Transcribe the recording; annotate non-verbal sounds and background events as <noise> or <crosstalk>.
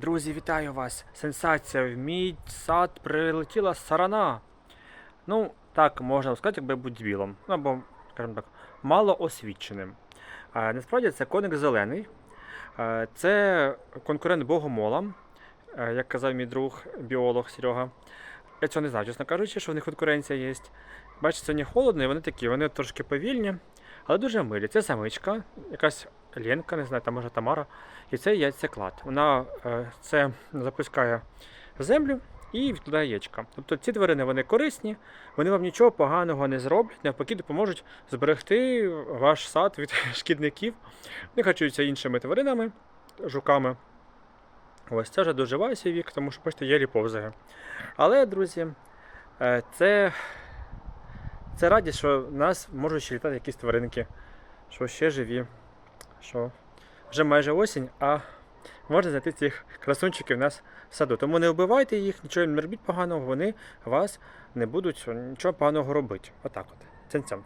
Друзі, вітаю вас! Сенсація! В мій сад прилетіла сарана. Ну, так можна сказати, якби будь білом. Ну, або, скажімо так, мало освіченим. Насправді це коник зелений. Це конкурент богомолам, а, як казав мій друг біолог Серега. Я цього не знаю, чесно кажучи, що в них конкуренція є. Бачите, сьогодні холодно, і вони такі, вони трошки повільні, але дуже милі. Це самичка, якась Ленка, не знаю, там може Тамара. І це яйцеклад. Вона е, це запускає в землю і відкладає яєчка. Тобто ці тварини вони корисні, вони вам нічого поганого не зроблять, навпаки, допоможуть зберегти ваш сад від <laughs> шкідників. Вони харчуються іншими тваринами, жуками. Ось це вже доживає свій вік, тому що бачите, єлі повзає. Але, друзі, е, це, це радість, що в нас можуть ще літати якісь тваринки, що ще живі, що вже майже осінь, а можна знайти цих красунчиків у нас в саду. Тому не вбивайте їх, нічого не робіть поганого, вони вас не будуть нічого поганого робити. Отак от. Цим-цям.